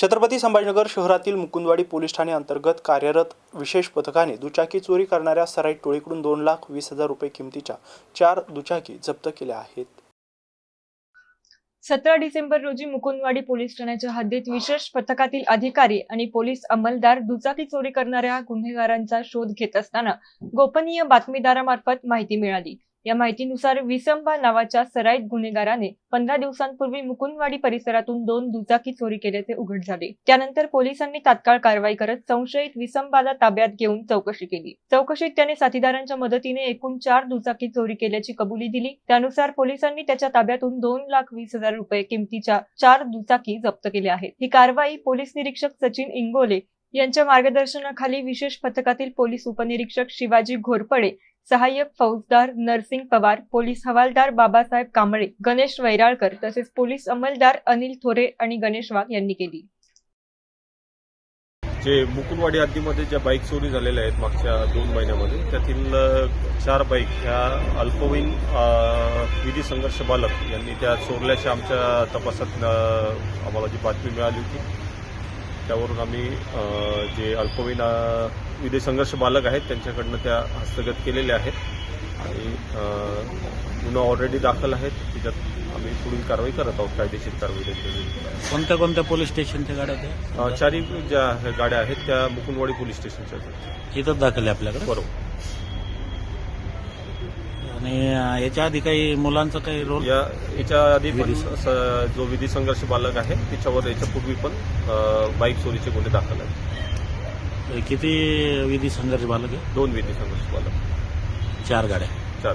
छत्रपती संभाजीनगर शहरातील मुकुंदवाडी पोलीस ठाणे अंतर्गत कार्यरत विशेष पथकाने दुचाकी चोरी करणाऱ्या सराईट टोळीकडून दोन लाख वीस हजार रुपये किमतीच्या चार दुचाकी जप्त केल्या आहेत. सतरा डिसेंबर रोजी मुकुंदवाडी पोलीस ठाण्याच्या हद्दीत विशेष पथकातील अधिकारी आणि पोलीस अंमलदार दुचाकी चोरी करणाऱ्या गुन्हेगारांचा शोध घेत असताना गोपनीय बातमीदारामार्फत माहिती मिळाली. या माहितीनुसार विसंबा नावाच्या सराईत गुन्हेगाराने पंधरा दिवसांपूर्वी मुकुंदवाडी परिसरातून दोन दुचाकी चोरी केल्याचे उघड झाले. त्यानंतर पोलिसांनी तात्काळ कारवाई करत संशयित विसंबाला ताब्यात घेऊन चौकशी केली. चौकशीत त्याने साथीदारांच्या मदतीने एकूण चार दुचाकी चोरी केल्याची कबुली दिली. त्यानुसार पोलिसांनी त्याच्या ताब्यातून दोन लाख वीस हजार रुपये किमतीच्या चार दुचाकी जप्त केल्या आहेत. ही कारवाई पोलीस निरीक्षक सचिन इंगोले यांच्या मार्गदर्शनाखाली विशेष पथकातील पोलीस उपनिरीक्षक शिवाजी घोरपडे सहाय्यक फौजदार नरसिंग पवार पोलीस हवालदार बाबासाहेब कांबळे गणेश वैराळकर तसेच पोलीस अंमलदार अनिल थोरे आणि गणेश वाघ यांनी केली. जे मुकुलवाडी हद्दीमध्ये ज्या बाईक चोरी झालेल्या आहेत मागच्या दोन महिन्यामध्ये त्यातील चार बाईक ह्या अल्पवयीन विधी संघर्ष बालक यांनी त्या चोरल्याच्या आमच्या तपासात आम्हाला जी बातमी मिळाली होती त्यावरून आम्ही जे अल्पवयीन विधी संघर्ष बालक आहेत त्यांच्याकडनं त्या हस्तगत केलेल्या आहेत. आणि गुन्हा ऑलरेडी दाखल आहेत. त्याच्यात आम्ही पुढील कारवाई करत आहोत. कायदेशीर कारवाई त्यांच्याविरुद्ध कोणत्या कोणत्या पोलीस स्टेशनच्या गाड्या चारही ज्या गाड्या आहेत त्या मुकुंदवाडी पोलीस स्टेशनच्या इथंच दाखल आहे आपल्याकडे? बरोबर आणि अं, याच्या आधी काही मुलांचा काही रोल या याच्या आधी पण विधी स- जो विधी संघर्ष बालक आहे त्याच्यावर याच्यापूर्वी पण अ, बाईक चोरीचे गुन्हे दाखल आहेत. किती विधी संघर्ष बालक आहे? दोन विधी संघर्ष बालक. चार गाड्या. चार.